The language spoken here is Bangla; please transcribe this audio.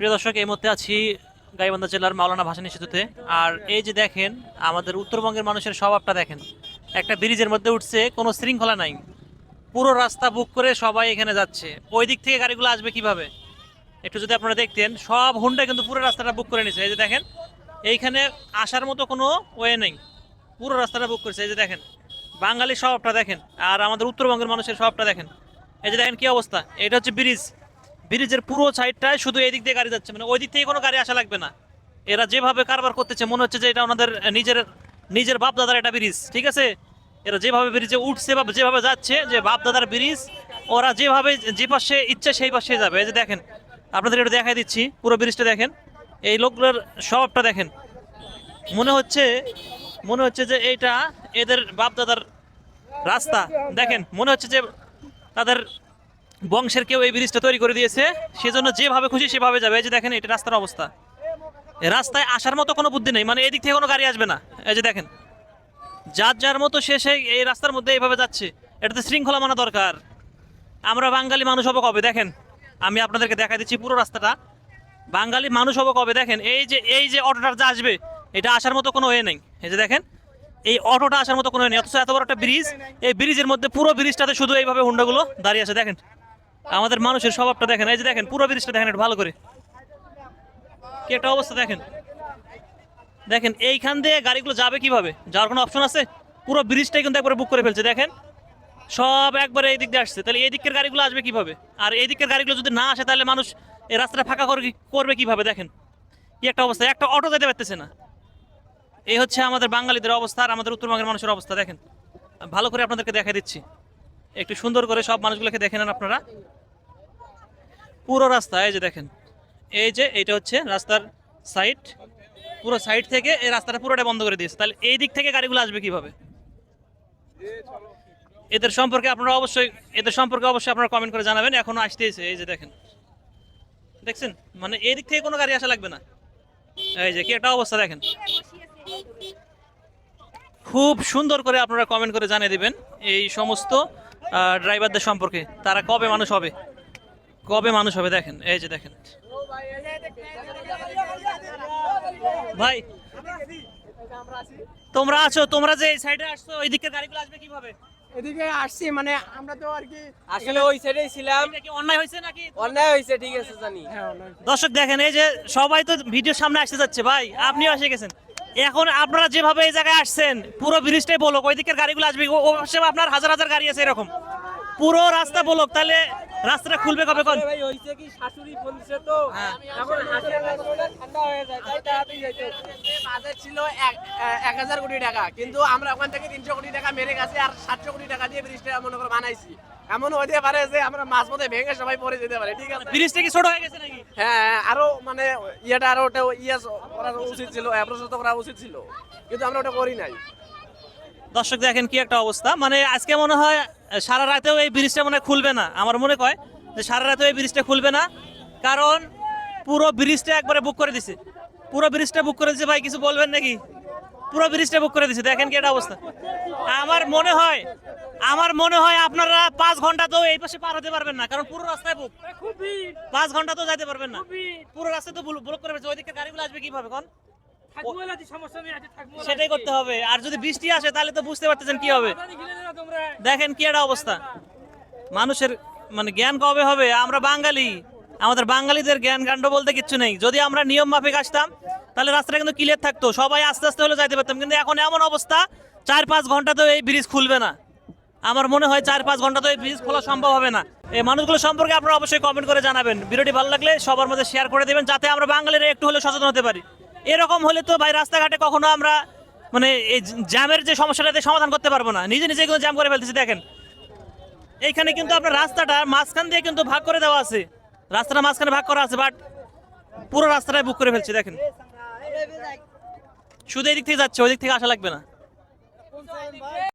প্রিয় দর্শক, এই মুহূর্তে আছি গাইবান্ধা জেলার মাওলানা ভাসানী সেতুতে আর এই যে দেখেন, আমাদের উত্তরবঙ্গের মানুষের স্বভাবটা দেখেন। একটা ব্রিজের মধ্যে উঠছে, কোনো শৃঙ্খলা নাই। পুরো রাস্তা বুক করে সবাই এখানে যাচ্ছে। ওই দিক থেকে গাড়িগুলো আসবে কীভাবে? একটু যদি আপনারা দেখতেন, সব হুন্ডা কিন্তু পুরো রাস্তাটা বুক করে নিছে। এই যে দেখেন, এইখানে আসার মতো কোনো ওয়ে নেই। পুরো রাস্তাটা বুক করেছে। এই যে দেখেন, বাঙালির স্বভাবটা দেখেন। আর আমাদের উত্তরবঙ্গের মানুষের স্বভাবটা দেখেন। এই যে দেখেন কি অবস্থা? এটা হচ্ছে ব্রিজ। ব্রিজের পুরো সাইডটায় শুধু এই দিক দিয়ে গাড়ি যাচ্ছে মানে ওই দিক থেকে কোনো গাড়ি আসা লাগবে না। এরা যেভাবে কারবার করতেছে, মনে হচ্ছে যে এটা ওনাদের নিজের নিজের বাপ দাদার এটা ব্রিজ, ঠিক আছে? এরা যেভাবে ব্রিজে উঠছে বা যেভাবে যাচ্ছে, যে বাপ দাদার ব্রিজ, ওরা যেভাবে যে পাশে ইচ্ছে সেই পাশে যাবে। এই যে দেখেন, আপনাদের এটা দেখাই দিচ্ছি, পুরো ব্রিজটা দেখেন। এই লোকগুলোর স্বভাবটা দেখেন। মনে হচ্ছে মনে হচ্ছে যে এইটা এদের বাপ দাদার রাস্তা। দেখেন, মনে হচ্ছে যে তাদের বংশের কেউ এই ব্রিজটা তৈরি করে দিয়েছে, সেজন্য যেভাবে খুশি সেভাবে যাবে। এই যে দেখেন, এটা রাস্তার অবস্থা। রাস্তায় আসার মতো কোনো বুদ্ধি নেই মানে এদিক থেকে কোনো গাড়ি আসবে না। এই যে দেখেন, যার যার মতো সেই এই রাস্তার মধ্যে এইভাবে যাচ্ছে। এটাতে শৃঙ্খলা মানা দরকার। আমরা বাঙালি মানুষ হব কবে? দেখেন, আমি আপনাদেরকে দেখা দিচ্ছি পুরো রাস্তাটা। বাঙালি মানুষ হব কবে? দেখেন, এই যে এই যে অটোটা যা আসবে, এটা আসার মতো কোনো ওয়ে নেই। এই যে দেখেন, এই অটোটা আসার মতো কোনো নেই, অথচ এত বড় একটা ব্রিজ, এই ব্রিজের মধ্যে পুরো ব্রিজটাতে শুধু এইভাবে হুন্ডাগুলো দাঁড়িয়ে আছে। দেখেন আমাদের মানুষের স্বভাবটা দেখেন, এই যে দেখেন, পুরো ব্রিজটা দেখেন ভালো করে। কি একটা অবস্থা দেখেন। দেখেন, এইখান দিয়ে গাড়িগুলো যাবে কীভাবে? যাওয়ার কোনো অপশন আছে? পুরো ব্রিজটাই কিন্তু একবারে বুক করে ফেলছে, দেখেন। সব একবারে এই দিক দিয়ে আসছে। তাহলে এই দিকের গাড়িগুলো আসবে কীভাবে? আর এই দিকের গাড়িগুলো যদি না আসে, তাহলে মানুষ এই রাস্তাটা ফাঁকা করে করবে কীভাবে? দেখেন, কি একটা অবস্থা। একটা অটো যেতে পারতেছে না। এই হচ্ছে আমাদের বাঙালিদের অবস্থা আর আমাদের উত্তরবঙ্গের মানুষের অবস্থা, দেখেন। ভালো করে আপনাদেরকে দেখা দিচ্ছি। একটু সুন্দর করে সব মানুষগুলোকে দেখে নেন আপনারা। পুরো রাস্তা, এই যে দেখেন, এই যে এইটা হচ্ছে রাস্তার সাইড পুরো সাইড থেকে এই রাস্তাটা পুরোটা বন্ধ করে দিয়েছে। তাহলে এই দিক থেকে গাড়িগুলো আসবে কীভাবে? এদের সম্পর্কে আপনারা অবশ্যই, এদের সম্পর্কে অবশ্যই আপনারা কমেন্ট করে জানাবেন। এখনও আসতেছে এই যে দেখেন। দেখছেন? মানে এই দিক থেকে কোনো গাড়ি আসা লাগবে না। এই যে কি একটা অবস্থা দেখেন। খুব সুন্দর করে আপনারা কমেন্ট করে জানিয়ে দিবেন এই সমস্ত ড্রাইভারদের সম্পর্কে তারা কবে মানুষ হবে? কবে মানুষ হবে? দেখেন এই যে দেখেন। ভাই তোমরা আছো তোমরা যে এই সাইডে আসছো ওই দিকের গাড়িগুলো আসবে কীভাবে? এদিকে আসছি মানে আমরা তো আর কি আসলে ওই সাইডেই ছিলাম। অন্যায় হয়েছে নাকি? অন্যায় হয়েছে ঠিক আছে জানি। হ্যাঁ দর্শক দেখেন এই যে সবাই তো ভিডিওর সামনে আসতে যাচ্ছে ভাই আপনিও এসে গেছেন। এখন আপনারা যেভাবে এই জায়গায় আসছেন পুরো ব্রিজটাই বলক। ওই দিকের গাড়িগুলো আসবে ও ও আপনার হাজার হাজার গাড়ি আছে এরকম। পুরো রাস্তা বলক তাহলে রাস্তাটা খুলবে কবে কোন? ভাই হইছে কি শাশুড়ি ফোন দিছে তো? হ্যাঁ। হয়ে ছিল এক- এক হাজার কোটি টাকা কিন্তু আমরা ওখান থেকে তিনশো কোটি টাকা মেরে গেছি আর সাতশো কোটি টাকা দিয়ে ব্রিজটা মনে করে বানাইছি। এমন হতে পারে যে আমরা মাঝ পথে ভেঙে সবাই পড়ে যেতে পারে ঠিক আছে? ব্রিজটা কি ছোট হয়ে গেছে নাকি? হ্যাঁ আরও মানে ইয়েটা আরও ওটা ইয়ে করা উচিত ছিল অ্যাপ্রোচ করা উচিত ছিল। কিন্তু আমরা ওটা করি নাই। দর্শক, দেখেন কি একটা অবস্থা। মানে আজকে মনে হয়, সারা রাতেও এই ব্রিজটা মনে খুলবে না, আমার মনে কয়। যে সারা রাতেও এই ব্রিজটা খুলবে না, কারণ পুরো ব্রিজটা একবারে বুক করে দিছে। পুরো ব্রিজটা বুক করে দিছে ভাই, কিছু বলবেন নাকি? পুরো ব্রিজটা বুক করে দিছে, দেখেন কি একটা অবস্থা। আমার মনে হয় আমার মনে হয় আপনারা পাঁচ ঘণ্টা তো এই পাশে পার হতে পারবেন না কারণ পুরো রাস্তায় বুক পাঁচ ঘণ্টা তো যাইতে পারবেন না। পুরো রাস্তা তো ব্লক করে ফেলছে। ওইদিকে গাড়িগুলো আসবে কীভাবে কোন? সেটাই করতে হবে। আর যদি বৃষ্টি আসে তাহলে তো বুঝতে পারতেছেন কি হবে। দেখেন কি একটা অবস্থা। মানুষের মানে জ্ঞান কবে হবে? আমরা বাঙালি। আমাদের বাঙালিদের জ্ঞান কাণ্ড বলতে কিচ্ছু নেই। যদি আমরা নিয়ম মাফিক আসতাম তাহলে রাস্তাটা কিন্তু ক্লিয়ার থাকতো। সবাই আস্তে আস্তে হলে যাইতে পারতাম। কিন্তু এখন এমন অবস্থা চার পাঁচ ঘণ্টা তো এই ব্রিজ খুলবে না। আমার মনে হয় চার পাঁচ ঘণ্টা তো এই ব্রিজ খোলা সম্ভব হবে না। এই মানুষগুলো সম্পর্কে আপনারা অবশ্যই কমেন্ট করে জানাবেন। ভিডিওটি ভালো লাগলে সবার মধ্যে শেয়ার করে দেবেন, যাতে আমরা বাঙালিরা একটু হলে সচেতন হতে পারি। এরকম হলে তো ভাই রাস্তাঘাটে কখনো আমরা মানে এই জ্যামের যে সমস্যাটাতে সমাধান করতে পারব না। নিজে নিজে কিন্তু জ্যাম করে ফেলতেছি, দেখেন। এইখানে কিন্তু আপনার রাস্তাটা মাঝখান দিয়ে কিন্তু ভাগ করে দেওয়া আছে। রাস্তাটা মাঝখানে ভাগ করা আছে বাট পুরো রাস্তাটাই বুক করে ফেলছে, দেখেন। শুধু এই দিক থেকে যাচ্ছে ওই দিক থেকে আসা লাগবে না।